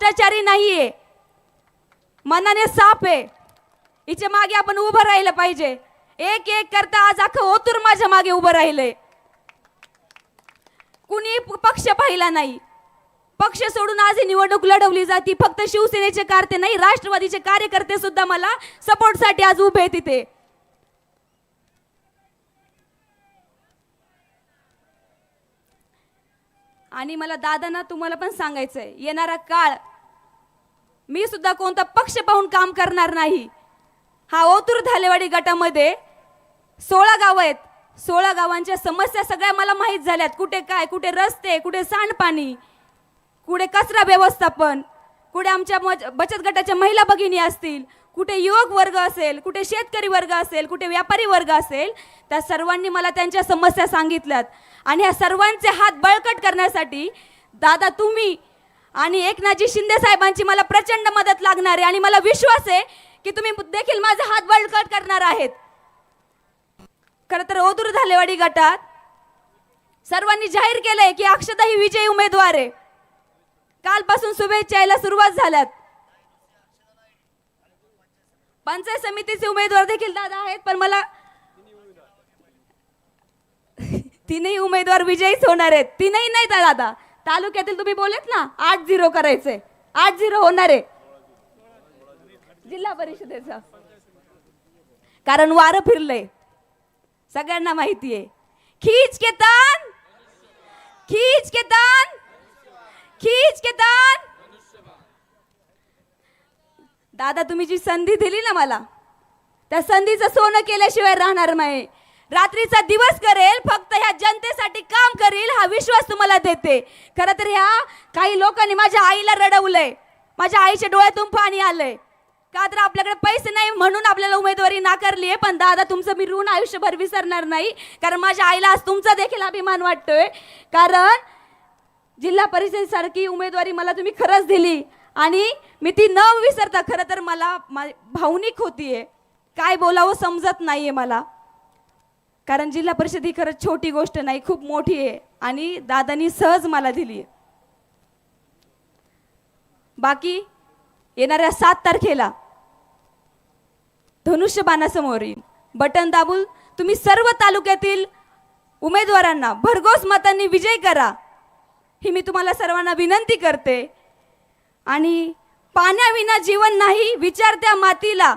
भ्रष्टाचारी नाहीये. मनाने साप आहे. हिच्या मागे आपण उभं राहिलं पाहिजे. एक एक करता आज अख्खं ओतूर माझ्या मागे उभं राहिलंय. कुणी पक्ष पाहिला नाही. पक्ष सोडून आज ही निवडणूक लढवली जाते. फक्त शिवसेनेचे कार्य नाही राष्ट्रवादीचे कार्यकर्ते सुद्धा मला सपोर्टसाठी आज उभे तिथे आणि मला दादांना तुम्हाला पण सांगायचंय येणारा काळ मी सुद्धा कोणता पक्ष पाहून काम करणार नाही. हा ओतूर धालेवाडी गटामध्ये सोळा गावं आहेत. सोळा गावांच्या समस्या सगळ्या मला माहीत झाल्यात. कुठे काय कुठे रस्ते कुठे सांडपाणी कुठे कचरा व्यवस्थापन कुठे आमच्या बचत गटाच्या महिला भगिनी असतील कुठे युवक वर्ग असेल कुठे शेतकरी वर्ग असेल कुठे व्यापारी वर्ग असेल त्या सर्वांनी मला त्यांच्या समस्या सांगितल्यात. आणि ह्या सर्वांचे हात बळकट करण्यासाठी दादा तुम्ही आणि एकनाथजी शिंदे साहेबांची मला प्रचंड मदत लागणार आहे आणि मला विश्वास आहे की तुम्ही देखील माझे हात बळकट करणार आहेत. खरं तर ओदूर झालेवाडी गटात सर्वांनी जाहीर केलंय की अक्षता ही विजयी उमेदवार आहे. कालपासून शुभेच्छा यायला सुरुवात झाल्यात. पंचायत समितीचे उमेदवार देखील दादा आहेत पण मला तीनही उमेदवार विजयीच होणार आहेत. तीनही नाही दादा. तालुक्यातील तुम्ही बोलत ना आठ झिरो करायचंय. आठ झिरो होणार. आहे जिल्हा परिषदेचा. कारण वारं फिरलंय. सगळ्यांना माहिती आहे खीच के तान खीच के तान खीच के तान दादा तुम्ही जी संधी दिली ना मला त्या संधीचं सोनं केल्याशिवाय राहणार नाही. रात्रीचा दिवस करेल फक्त ह्या जनतेसाठी काम करेल हा विश्वास तुम्हाला देते. खरं तर ह्या काही लोकांनी माझ्या आईला रडवलंय. माझ्या आईच्या डोळ्यातून पाणी आलंय. का तर आपल्याकडे पैसे नाही म्हणून आपल्याला उमेदवारी नाकारली आहे पण दादा तुमचं मी ऋण आयुष्यभर विसरणार नाही. कारण माझ्या आईला आज तुमचा देखील अभिमान वाटतोय. कारण जिल्हा परिषदेसारखी उमेदवारी मला तुम्ही खरंच दिली. आणि मी ती न विसरता खरं तर मला मा- भावनिक होतीये. काय बोलावं समजत नाहीये मला. कारण जिल्हा परिषद ही खरंच छोटी गोष्ट नाही खूप मोठी आहे. आणि दादानी सहज मला दिली. आहे बाकी येणाऱ्या सात तारखेला धनुष्यबाणासमोर येईल बटन दाबून तुम्ही सर्व तालुक्यातील उमेदवारांना भरघोस मतांनी विजय करा. ही मी तुम्हाला सर्वांना विनंती करते. आणि पाण्याविना जीवन नाही विचारत्या मातीला.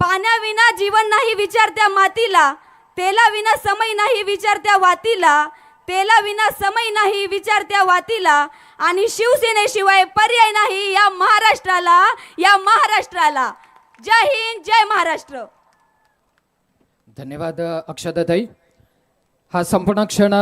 पाण्याविना जीवन नाही विचारत्या मातीला. तेला विना समय नाही विचारत्या वातीला तेला विना समय नाही विचारत्या वातीला आणि शिवसेनेशिवाय पर्याय नाही या महाराष्ट्राला या महाराष्ट्राला. जय हिंद जय महाराष्ट्र. धन्यवाद अक्षदाताई हा संपूर्ण क्षण